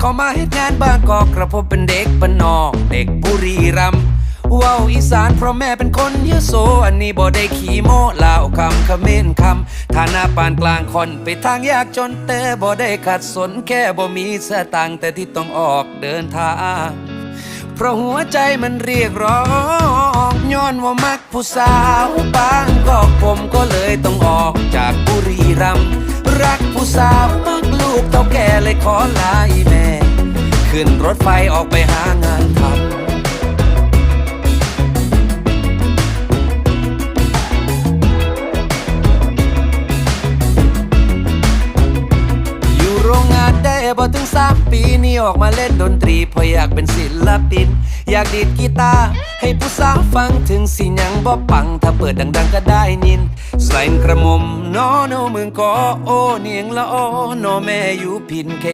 เข้ามาเฮ็ดงานบางกอกกระผมเป็นเด็กบ้านนอก เด็กบุรีรัมย์ว้าวอีสานเพราะแม่เป็นคนยโสอันนี้บ่ได้ขี่โมลาวคำคำเมนคำฐานะปานกลางคนไปทางยากจนแต่บ่ได้ขัดสนแค่บ่มีสตางแต่ที่ต้องออกเดินทางเพราะหัวใจมันเรียกร้องย้อนว่ามักผู้สาวบางกอกผมก็เลยต้องออกจากบุรีรัมย์รักผู้สาวมักลูกเท่าแก่เลยขอลาอีแม่ ขึ้นรถไฟออกไปหางานทำอยู่โรงงานได้บ่ถึงสามปีนี่ออกมาเล่นดนตรีเพราะอยากเป็นศิลปิน อยากดีดกีตาร์ให้ผู้สาวฟังถึงสิยังบ่ปัง ถ้าเปิดดังๆก็ได้ยิน ใส่กระมมนอนเมืองกอโอเนียงละโอโนแม่อยู่พินแค่